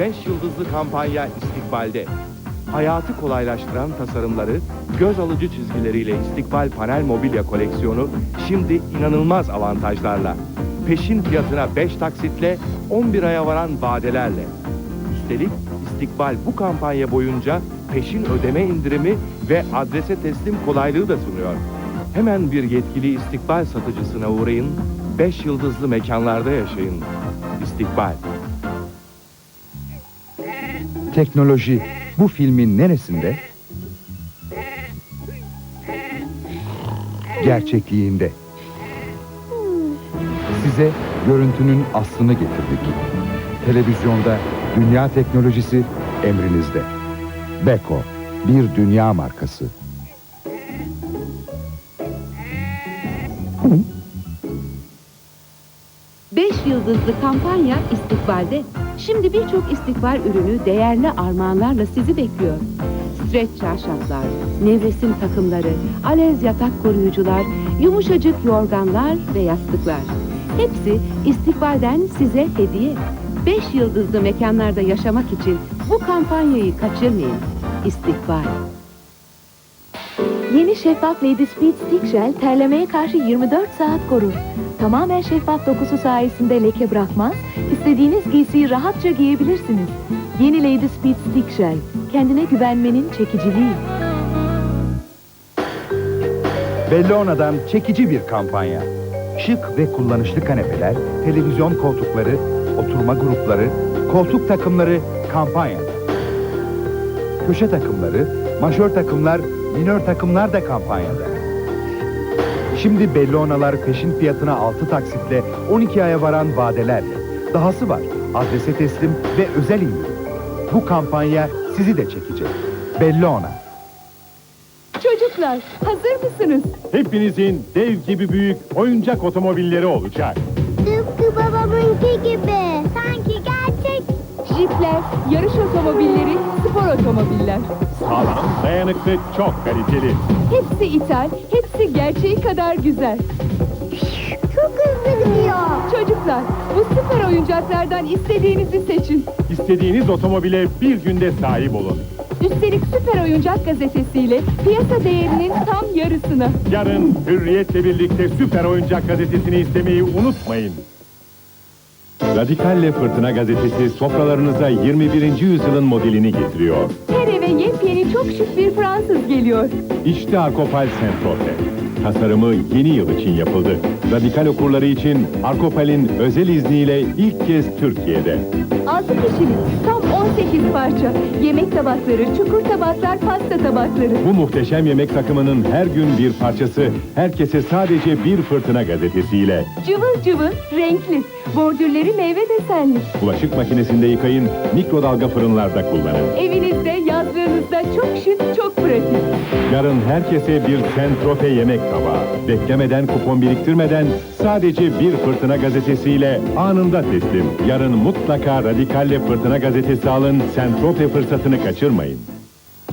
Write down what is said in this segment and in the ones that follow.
5 yıldızlı kampanya istikbalde. Hayatı kolaylaştıran tasarımları, göz alıcı çizgileriyle istikbal panel mobilya koleksiyonu şimdi inanılmaz avantajlarla. Peşin fiyatına 5 taksitle 11 aya varan vadelerle. Üstelik istikbal bu kampanya boyunca peşin ödeme indirimi ve adrese teslim kolaylığı da sunuyor. Hemen bir yetkili istikbal satıcısına uğrayın, 5 yıldızlı mekanlarda yaşayın. İstikbal. Teknoloji bu filmin neresinde? Gerçekliğinde. Size görüntünün aslını getirdik. Televizyonda dünya teknolojisi emrinizde. Beko, bir dünya markası. Beş yıldızlı kampanya istikbalde. Şimdi birçok istikbal ürünü değerli armağanlarla sizi bekliyor. Streç çarşaflar, nevresim takımları, alez yatak koruyucular, yumuşacık yorganlar ve yastıklar. Hepsi istikbalden size hediye. Beş yıldızlı mekanlarda yaşamak için bu kampanyayı kaçırmayın. İstikbal. Yeni şeffaf Lady Speed Stick Gel terlemeye karşı 24 saat korur. Tamamen şeffaf dokusu sayesinde leke bırakmaz, istediğiniz giysiyi rahatça giyebilirsiniz. Yeni Lady Speed Stick Gel, kendine güvenmenin çekiciliği. Bellona'dan çekici bir kampanya. Şık ve kullanışlı kanepeler, televizyon koltukları, oturma grupları, koltuk takımları kampanyada. Köşe takımları, majör takımlar, minör takımlar da kampanyada. Şimdi Bellona'lar peşin fiyatına 6 taksitle 12 aya varan vadelerle. Dahası var, adrese teslim ve özel indirim. Bu kampanya sizi de çekecek. Bellona. Çocuklar hazır mısınız? Hepinizin dev gibi büyük oyuncak otomobilleri olacak. Tıpkı babamınki gibi. Sanki gerçek. Jipler, yarış otomobilleri, otomobiller. Sağlam, dayanıklı, çok kaliteli. Hepsi ithal, hepsi gerçeği kadar güzel. Çok hızlı gidiyor. Çocuklar, bu süper oyuncaklardan istediğinizi seçin. İstediğiniz otomobile bir günde sahip olun. Üstelik süper oyuncak gazetesiyle piyasa değerinin tam yarısına. Yarın Hürriyet'le birlikte Süper Oyuncak Gazetesi'ni istemeyi unutmayın. Radikalle Fırtına Gazetesi sofralarınıza 21. yüzyılın modelini getiriyor. Her eve yepyeni çok şık bir Fransız geliyor. İşte Arkopal Sentrofe. Tasarımı yeni yıl için yapıldı. Radikal okurları için Arkopal'in özel izniyle ilk kez Türkiye'de. 6 kişilik, tam 18 parça. Yemek tabakları, çukur tabaklar, pasta tabakları. Bu muhteşem yemek takımının her gün bir parçası herkese sadece bir fırtına gazetesiyle. Cıvıl cıvıl, renkli. Bordürleri meyve desenli. Bulaşık makinesinde yıkayın, mikrodalga fırınlarda kullanın. Evinizde, yazlığınızda çok şık, çok pratik. Yarın herkese bir sentrofe yemek tabağı. Beklemeden, kupon biriktirmeden sadece bir fırtına gazetesiyle anında teslim. Yarın mutlaka Radikalle Fırtına gazetesi alın, sentrofe fırsatını kaçırmayın.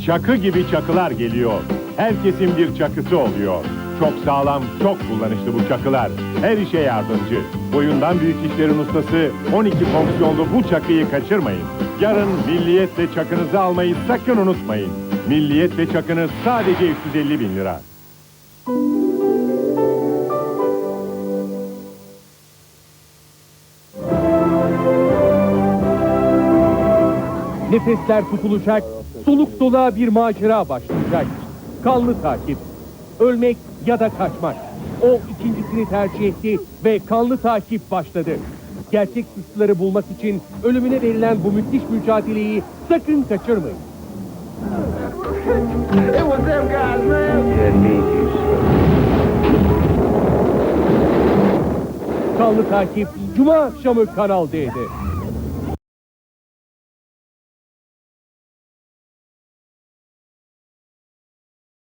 Çakı gibi çakılar geliyor. Herkesin bir çakısı oluyor. Çok sağlam, çok kullanışlı bu çakılar. Her işe yardımcı. Boyundan büyük işlerin ustası 12 fonksiyonlu bu çakıyı kaçırmayın. Yarın milliyetle çakınızı almayı sakın unutmayın. Milliyetle çakınız sadece 350 bin lira. Nefesler tutulacak, soluk soluğa bir macera başlayacak. Kanlı takip. Ölmek ya da kaçmak. O ikincisini tercih etti ve kanlı takip başladı. Gerçek suçluları bulmak için ölümüne verilen bu müthiş mücadeleyi sakın kaçırmayın. Kanlı takip Cuma akşamı Kanal D'de.